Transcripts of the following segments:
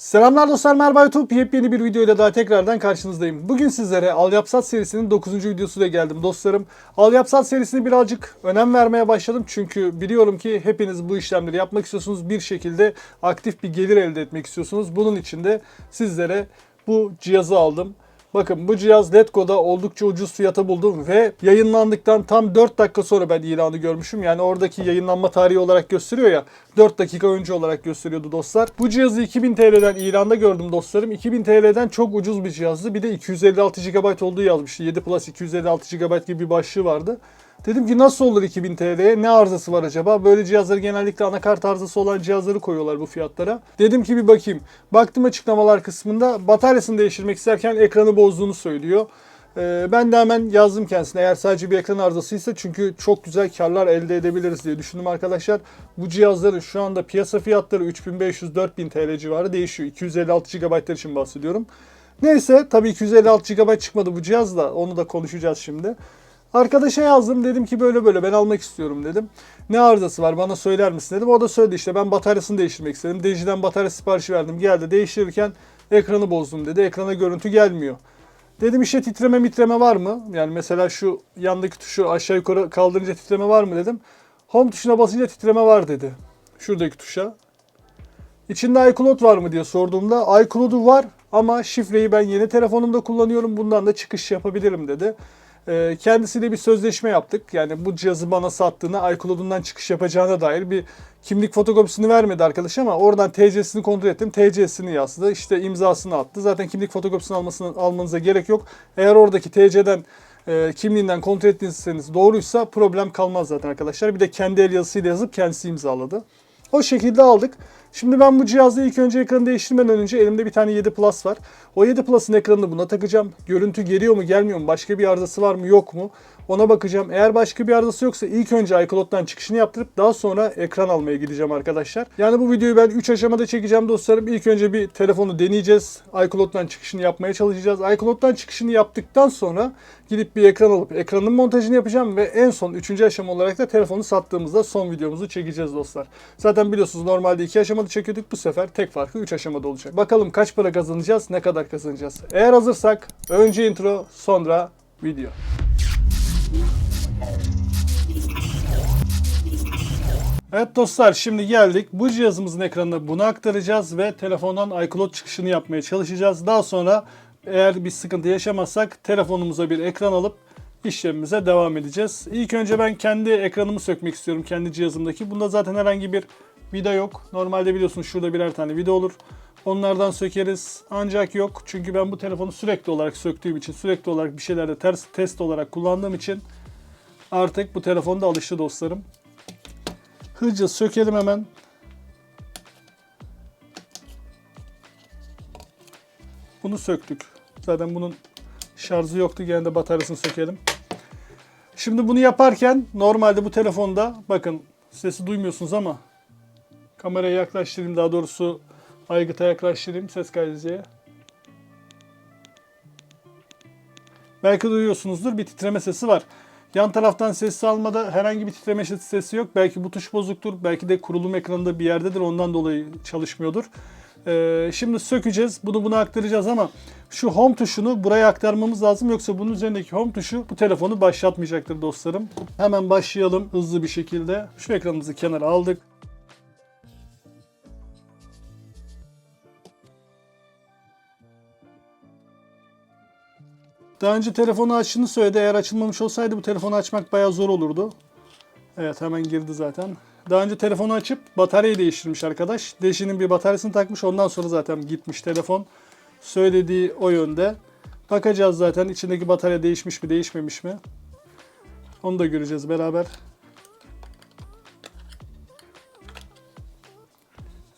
Selamlar dostlar merhaba YouTube yepyeni bir videoyla daha tekrardan karşınızdayım. Bugün sizlere Al Yapsat serisinin 9. videosuyla geldim dostlarım. Al Yapsat serisine birazcık önem vermeye başladım çünkü biliyorum ki hepiniz bu işlemleri yapmak istiyorsunuz. Bir şekilde aktif bir gelir elde etmek istiyorsunuz. Bunun için de sizlere bu cihazı aldım. Bakın bu cihaz Letgo'da oldukça ucuz fiyata buldum ve yayınlandıktan tam 4 dakika sonra ben ilanı görmüşüm. Yani oradaki yayınlanma tarihi olarak gösteriyor ya 4 dakika önce olarak gösteriyordu dostlar. Bu cihazı 2000 TL'den ilanda gördüm dostlarım. 2000 TL'den çok ucuz bir cihazdı. Bir de 256 GB olduğu yazmıştı. 7 Plus 256 GB gibi bir başlığı vardı. Dedim ki nasıl olur 2000 TL'ye? Ne arızası var acaba? Böyle cihazları genellikle anakart arızası olan cihazları koyuyorlar bu fiyatlara. Dedim ki bir bakayım. Baktım açıklamalar kısmında bataryasını değiştirmek isterken ekranı bozduğunu söylüyor. Ee, ben de hemen yazdım kendisine eğer sadece bir ekran arızasıysa çünkü çok güzel karlar elde edebiliriz diye düşündüm arkadaşlar. Bu cihazların şu anda piyasa fiyatları 3500-4000 TL civarı değişiyor. 256 GB'lar için bahsediyorum. Neyse tabii 256 GB çıkmadı bu cihazla onu da konuşacağız şimdi. Arkadaşa yazdım dedim ki böyle böyle ben almak istiyorum dedim. Ne arızası var bana söyler misin dedim. O da söyledi işte ben bataryasını değiştirmek istedim. Dejiden batarya siparişi verdim geldi değiştirirken ekranı bozdum dedi. Ekrana görüntü gelmiyor. Dedim işte titreme mitreme var mı? Yani mesela şu yandaki tuşu aşağı yukarı kaldırınca titreme var mı dedim. Home tuşuna basınca titreme var dedi. Şuradaki tuşa. İçinde iCloud var mı diye sorduğumda iCloud'u var ama şifreyi ben yeni telefonumda kullanıyorum. Bundan da çıkış yapabilirim dedi. Ee, Kendisiyle bir sözleşme yaptık. Yani bu cihazı bana sattığına iCloud'undan çıkış yapacağına dair bir kimlik fotokopisini vermedi arkadaş ama oradan TC'sini kontrol ettim. TC'sini yazdı. İşte imzasını attı. Zaten kimlik fotokopisini almasını, almanıza gerek yok. Eğer oradaki TC'den e, kimliğinden kontrol ettiyseniz doğruysa problem kalmaz zaten arkadaşlar. Bir de kendi el yazısıyla yazıp kendisi imzaladı. O şekilde aldık. Şimdi ben bu cihazda ilk önce ekranı değiştirmeden önce elimde bir tane 7 Plus var. O 7 Plus'ın ekranını buna takacağım. Görüntü geliyor mu gelmiyor mu? Başka bir arızası var mı yok mu? Ona bakacağım. Eğer başka bir arızası yoksa ilk önce iCloud'dan çıkışını yaptırıp daha sonra ekran almaya gideceğim arkadaşlar. Yani bu videoyu ben 3 aşamada çekeceğim dostlarım. İlk önce bir telefonu deneyeceğiz. iCloud'dan çıkışını yapmaya çalışacağız. iCloud'dan çıkışını yaptıktan sonra gidip bir ekran alıp ekranın montajını yapacağım ve en son 3. aşama olarak da telefonu sattığımızda son videomuzu çekeceğiz dostlar. Zaten biliyorsunuz normalde 2 aşamada çekiyorduk. Bu sefer tek farkı 3 aşamada olacak. Bakalım kaç para kazanacağız, ne kadar kazanacağız. Eğer hazırsak önce intro, sonra video. Evet dostlar şimdi geldik. Bu cihazımızın ekranına bunu aktaracağız ve telefondan iCloud çıkışını yapmaya çalışacağız. Daha sonra eğer bir sıkıntı yaşamazsak telefonumuza bir ekran alıp işlemimize devam edeceğiz. İlk önce ben kendi ekranımı sökmek istiyorum kendi cihazımdaki. Bunda zaten herhangi bir vida yok. Normalde biliyorsunuz şurada birer tane vida olur. Onlardan sökeriz. Ancak yok. Çünkü ben bu telefonu sürekli olarak söktüğüm için, sürekli olarak bir şeylerde ters test olarak kullandığım için artık bu telefonda alıştı dostlarım. Hızlıca sökelim hemen. Bunu söktük. Zaten bunun şarjı yoktu. Gene de bataryasını sökelim. Şimdi bunu yaparken normalde bu telefonda bakın sesi duymuyorsunuz ama kameraya yaklaştırayım daha doğrusu aygıta yaklaştırayım ses kaydediciye. Belki duyuyorsunuzdur bir titreme sesi var. Yan taraftan sesi almada herhangi bir titreme sesi yok. Belki bu tuş bozuktur. Belki de kurulum ekranında bir yerdedir. Ondan dolayı çalışmıyordur. Ee, şimdi sökeceğiz. Bunu buna aktaracağız ama şu home tuşunu buraya aktarmamız lazım. Yoksa bunun üzerindeki home tuşu bu telefonu başlatmayacaktır dostlarım. Hemen başlayalım hızlı bir şekilde. Şu ekranımızı kenara aldık. Daha önce telefonu açtığını söyledi. Eğer açılmamış olsaydı bu telefonu açmak bayağı zor olurdu. Evet hemen girdi zaten. Daha önce telefonu açıp bataryayı değiştirmiş arkadaş. Deşinin bir bataryasını takmış. Ondan sonra zaten gitmiş telefon. Söylediği o yönde. Bakacağız zaten içindeki batarya değişmiş mi değişmemiş mi. Onu da göreceğiz beraber.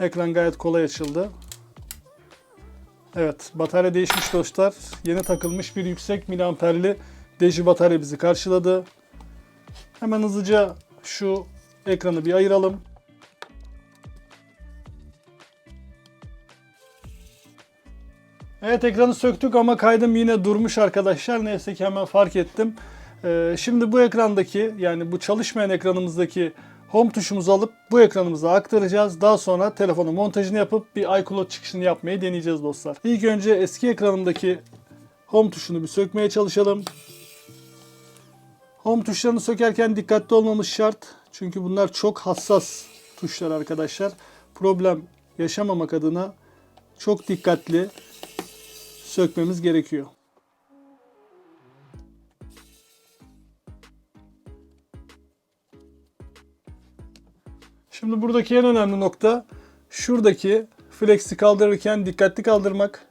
Ekran gayet kolay açıldı. Evet, batarya değişmiş dostlar. Yeni takılmış bir yüksek miliamperli Deji batarya bizi karşıladı. Hemen hızlıca şu ekranı bir ayıralım. Evet ekranı söktük ama kaydım yine durmuş arkadaşlar. Neyse ki hemen fark ettim. Ee, şimdi bu ekrandaki yani bu çalışmayan ekranımızdaki home tuşumuzu alıp bu ekranımıza aktaracağız. Daha sonra telefona montajını yapıp bir iCloud çıkışını yapmayı deneyeceğiz dostlar. İlk önce eski ekranımdaki home tuşunu bir sökmeye çalışalım. Home tuşlarını sökerken dikkatli olmamız şart. Çünkü bunlar çok hassas tuşlar arkadaşlar. Problem yaşamamak adına çok dikkatli sökmemiz gerekiyor. Şimdi buradaki en önemli nokta şuradaki flex'i kaldırırken dikkatli kaldırmak.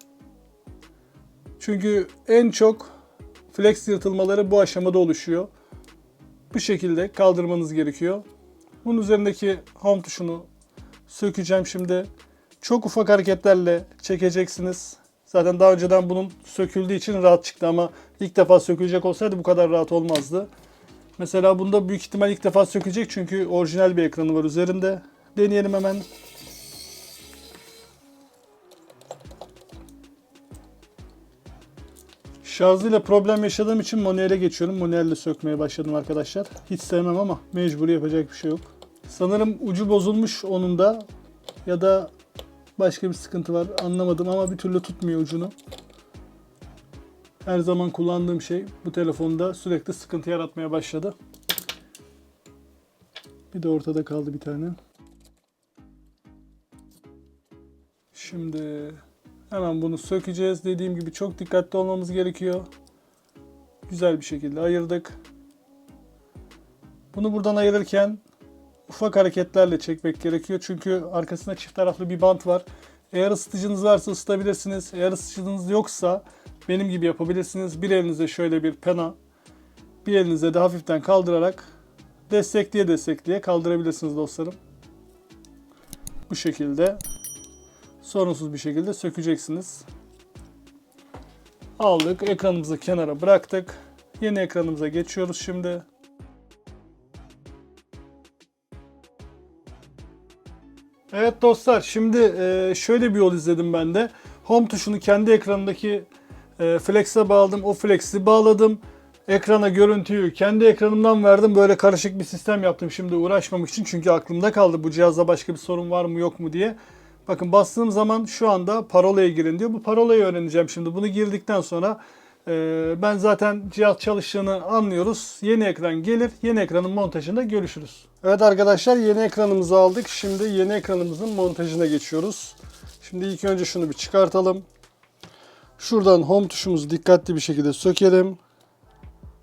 Çünkü en çok flex yırtılmaları bu aşamada oluşuyor. Bu şekilde kaldırmanız gerekiyor. Bunun üzerindeki home tuşunu sökeceğim şimdi. Çok ufak hareketlerle çekeceksiniz. Zaten daha önceden bunun söküldüğü için rahat çıktı ama ilk defa sökülecek olsaydı bu kadar rahat olmazdı. Mesela bunda büyük ihtimal ilk defa sökecek çünkü orijinal bir ekranı var üzerinde. Deneyelim hemen. Şarjıyla problem yaşadığım için manuele geçiyorum. Manuelle sökmeye başladım arkadaşlar. Hiç sevmem ama mecburi yapacak bir şey yok. Sanırım ucu bozulmuş onun da ya da başka bir sıkıntı var anlamadım ama bir türlü tutmuyor ucunu. Her zaman kullandığım şey bu telefonda sürekli sıkıntı yaratmaya başladı. Bir de ortada kaldı bir tane. Şimdi hemen bunu sökeceğiz. Dediğim gibi çok dikkatli olmamız gerekiyor. Güzel bir şekilde ayırdık. Bunu buradan ayırırken ufak hareketlerle çekmek gerekiyor. Çünkü arkasında çift taraflı bir bant var. Eğer ısıtıcınız varsa ısıtabilirsiniz. Eğer ısıtıcınız yoksa benim gibi yapabilirsiniz. Bir elinize şöyle bir pena, bir elinize de hafiften kaldırarak destekleye destekleye kaldırabilirsiniz dostlarım. Bu şekilde sorunsuz bir şekilde sökeceksiniz. Aldık, ekranımızı kenara bıraktık. Yeni ekranımıza geçiyoruz şimdi. Evet dostlar şimdi şöyle bir yol izledim ben de. Home tuşunu kendi ekranındaki e, flex'e bağladım. O flex'i bağladım. Ekrana görüntüyü kendi ekranımdan verdim. Böyle karışık bir sistem yaptım şimdi uğraşmamak için. Çünkü aklımda kaldı bu cihazda başka bir sorun var mı yok mu diye. Bakın bastığım zaman şu anda parolaya girin diyor. Bu parolayı öğreneceğim şimdi. Bunu girdikten sonra e, ben zaten cihaz çalıştığını anlıyoruz. Yeni ekran gelir. Yeni ekranın montajında görüşürüz. Evet arkadaşlar yeni ekranımızı aldık. Şimdi yeni ekranımızın montajına geçiyoruz. Şimdi ilk önce şunu bir çıkartalım. Şuradan home tuşumuzu dikkatli bir şekilde sökelim.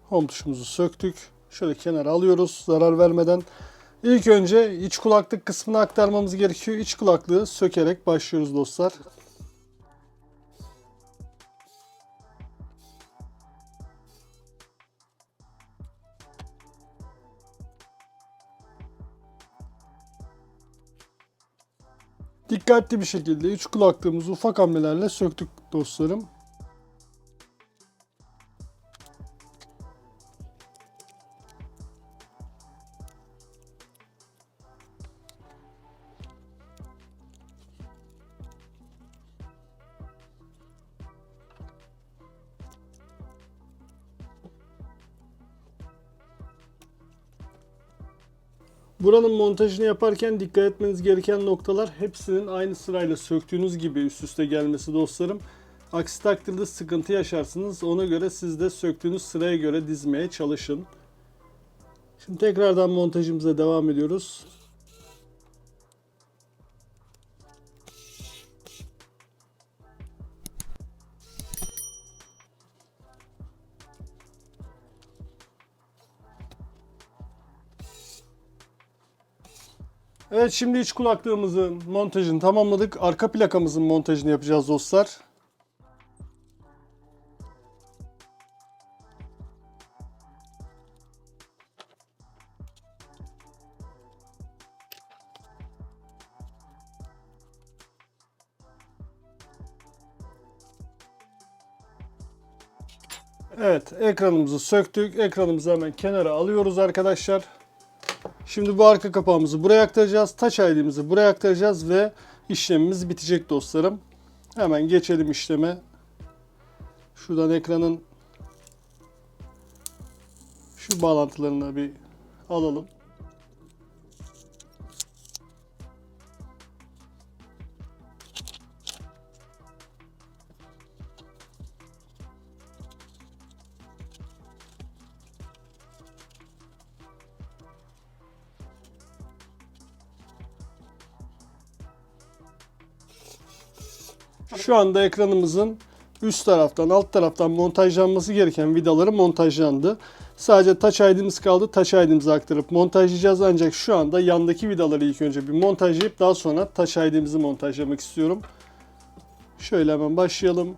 Home tuşumuzu söktük. Şöyle kenara alıyoruz zarar vermeden. İlk önce iç kulaklık kısmını aktarmamız gerekiyor. İç kulaklığı sökerek başlıyoruz dostlar. Dikkatli bir şekilde iç kulaklığımızı ufak hamlelerle söktük dostlarım. Buranın montajını yaparken dikkat etmeniz gereken noktalar hepsinin aynı sırayla söktüğünüz gibi üst üste gelmesi dostlarım. Aksi takdirde sıkıntı yaşarsınız. Ona göre siz de söktüğünüz sıraya göre dizmeye çalışın. Şimdi tekrardan montajımıza devam ediyoruz. Evet şimdi iç kulaklığımızın montajını tamamladık. Arka plakamızın montajını yapacağız dostlar. Ekranımızı söktük. Ekranımızı hemen kenara alıyoruz arkadaşlar. Şimdi bu arka kapağımızı buraya aktaracağız. Touch ID'mizi buraya aktaracağız ve işlemimiz bitecek dostlarım. Hemen geçelim işleme. Şuradan ekranın şu bağlantılarını bir alalım. Şu anda ekranımızın üst taraftan alt taraftan montajlanması gereken vidaları montajlandı. Sadece Touch ID'miz kaldı. Touch ID'mizi aktarıp montajlayacağız ancak şu anda yandaki vidaları ilk önce bir montajlayıp daha sonra Touch ID'mizi montajlamak istiyorum. Şöyle hemen başlayalım.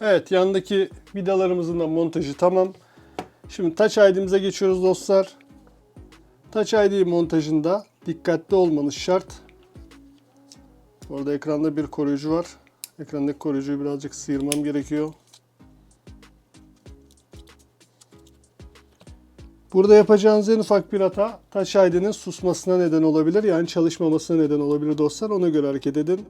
Evet yandaki vidalarımızın da montajı tamam. Şimdi Touch ID'mize geçiyoruz dostlar. Touch ID montajında dikkatli olmanız şart. Orada ekranda bir koruyucu var. Ekrandaki koruyucuyu birazcık sıyırmam gerekiyor. Burada yapacağınız en ufak bir hata Touch ID'nin susmasına neden olabilir. Yani çalışmamasına neden olabilir dostlar. Ona göre hareket edin.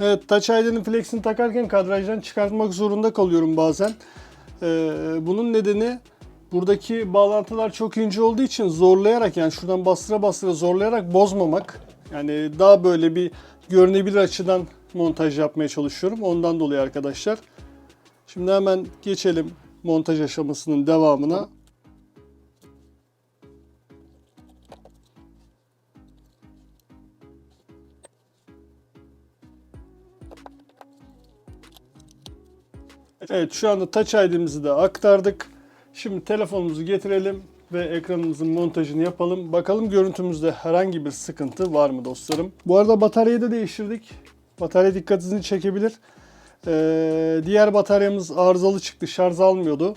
Evet Touch ID'nin flexini takarken kadrajdan çıkartmak zorunda kalıyorum bazen. Ee, bunun nedeni buradaki bağlantılar çok ince olduğu için zorlayarak yani şuradan bastıra bastıra zorlayarak bozmamak. Yani daha böyle bir görünebilir açıdan montaj yapmaya çalışıyorum. Ondan dolayı arkadaşlar. Şimdi hemen geçelim montaj aşamasının devamına. Evet şu anda Touch ID'mizi de aktardık. Şimdi telefonumuzu getirelim ve ekranımızın montajını yapalım. Bakalım görüntümüzde herhangi bir sıkıntı var mı dostlarım? Bu arada bataryayı da değiştirdik. Batarya dikkatinizi çekebilir. Ee, diğer bataryamız arızalı çıktı. Şarj almıyordu.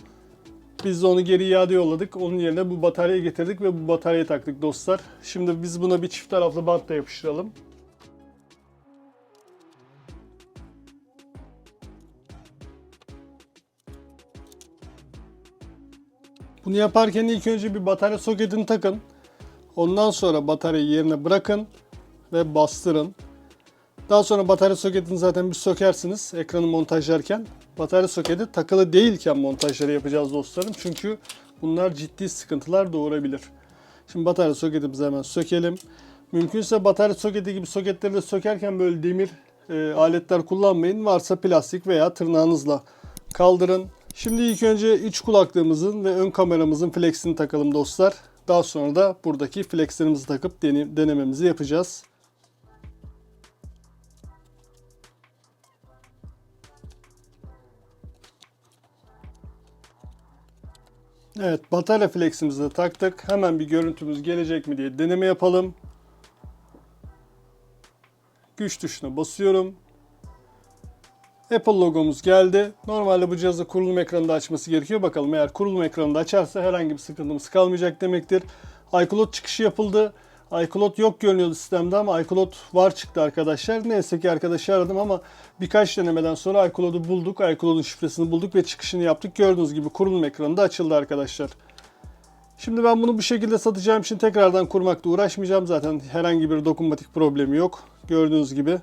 Biz de onu geri iade yolladık. Onun yerine bu bataryayı getirdik ve bu bataryayı taktık dostlar. Şimdi biz buna bir çift taraflı bantla yapıştıralım. Bunu yaparken ilk önce bir batarya soketini takın. Ondan sonra bataryayı yerine bırakın ve bastırın. Daha sonra batarya soketini zaten bir sökersiniz ekranı montajlarken. Batarya soketi takılı değilken montajları yapacağız dostlarım. Çünkü bunlar ciddi sıkıntılar doğurabilir. Şimdi batarya soketimizi hemen sökelim. Mümkünse batarya soketi gibi soketleri de sökerken böyle demir e, aletler kullanmayın. Varsa plastik veya tırnağınızla kaldırın. Şimdi ilk önce iç kulaklığımızın ve ön kameramızın flexini takalım dostlar. Daha sonra da buradaki flexlerimizi takıp dene- denememizi yapacağız. Evet batarya fleximizi de taktık. Hemen bir görüntümüz gelecek mi diye deneme yapalım. Güç tuşuna basıyorum. Apple logomuz geldi. Normalde bu cihazı kurulum ekranında açması gerekiyor. Bakalım eğer kurulum ekranında açarsa herhangi bir sıkıntımız kalmayacak demektir. iCloud çıkışı yapıldı. iCloud yok görünüyordu sistemde ama iCloud var çıktı arkadaşlar. Neyse ki arkadaşı aradım ama birkaç denemeden sonra iCloud'u bulduk. iCloud'un şifresini bulduk ve çıkışını yaptık. Gördüğünüz gibi kurulum ekranında açıldı arkadaşlar. Şimdi ben bunu bu şekilde satacağım için tekrardan kurmakta uğraşmayacağım. Zaten herhangi bir dokunmatik problemi yok. Gördüğünüz gibi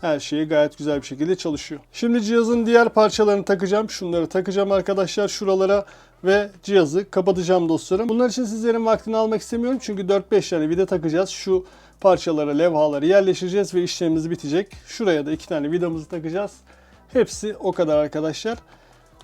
her şeyi gayet güzel bir şekilde çalışıyor. Şimdi cihazın diğer parçalarını takacağım. Şunları takacağım arkadaşlar şuralara ve cihazı kapatacağım dostlarım. Bunlar için sizlerin vaktini almak istemiyorum. Çünkü 4-5 tane vida takacağız. Şu parçalara, levhaları yerleştireceğiz ve işlemimiz bitecek. Şuraya da 2 tane vidamızı takacağız. Hepsi o kadar arkadaşlar.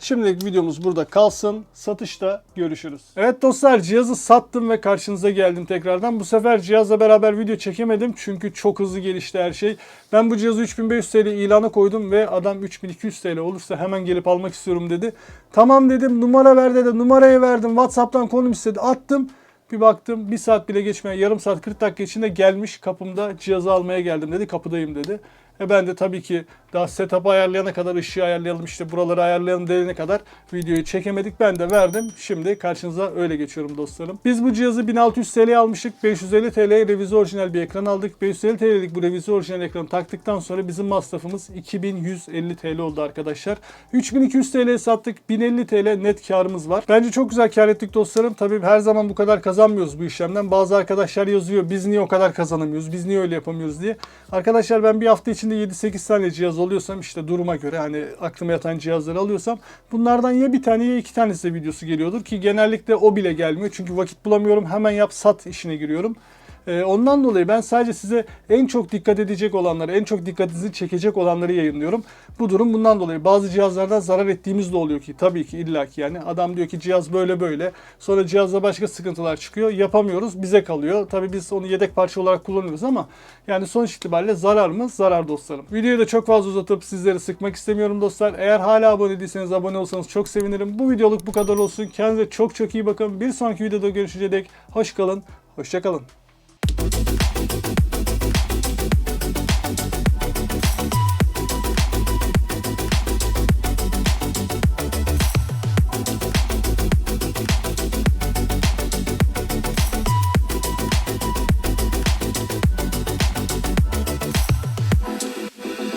Şimdilik videomuz burada kalsın. Satışta görüşürüz. Evet dostlar cihazı sattım ve karşınıza geldim tekrardan. Bu sefer cihazla beraber video çekemedim çünkü çok hızlı gelişti her şey. Ben bu cihazı 3500 TL ilana koydum ve adam 3200 TL olursa hemen gelip almak istiyorum dedi. Tamam dedim numara ver dedi. Numarayı verdim. Whatsapp'tan konum istedi. Attım. Bir baktım bir saat bile geçmeyen yarım saat 40 dakika içinde gelmiş kapımda cihazı almaya geldim dedi. Kapıdayım dedi. E ben de tabii ki daha setup'ı ayarlayana kadar, ışığı ayarlayalım işte buraları ayarlayalım dediğine kadar videoyu çekemedik. Ben de verdim. Şimdi karşınıza öyle geçiyorum dostlarım. Biz bu cihazı 1600 TL almıştık. 550 TL revize orijinal bir ekran aldık. 550 TL'lik bu revize orijinal ekranı taktıktan sonra bizim masrafımız 2150 TL oldu arkadaşlar. 3200 TL sattık. 1050 TL net karımız var. Bence çok güzel kar ettik dostlarım. Tabii her zaman bu kadar kazanmıyoruz bu işlemden. Bazı arkadaşlar yazıyor biz niye o kadar kazanamıyoruz, biz niye öyle yapamıyoruz diye. Arkadaşlar ben bir hafta içinde 7-8 tane cihaz alıyorsam işte duruma göre hani aklıma yatan cihazları alıyorsam bunlardan ya bir tane ya iki tane size videosu geliyordur ki genellikle o bile gelmiyor. Çünkü vakit bulamıyorum hemen yap sat işine giriyorum. Ee, ondan dolayı ben sadece size en çok dikkat edecek olanları, en çok dikkatinizi çekecek olanları yayınlıyorum. Bu durum bundan dolayı. Bazı cihazlardan zarar ettiğimiz de oluyor ki tabii ki illaki yani. Adam diyor ki cihaz böyle böyle. Sonra cihazda başka sıkıntılar çıkıyor. Yapamıyoruz. Bize kalıyor. Tabii biz onu yedek parça olarak kullanıyoruz ama yani sonuç itibariyle zarar mı? Zarar dostlarım. Videoyu da çok fazla uzatıp sizleri sıkmak istemiyorum dostlar. Eğer hala abone değilseniz abone olsanız çok sevinirim. Bu videoluk bu kadar olsun. Kendinize çok çok iyi bakın. Bir sonraki videoda görüşecek dek hoş kalın. Hoşça kalın. Thank you.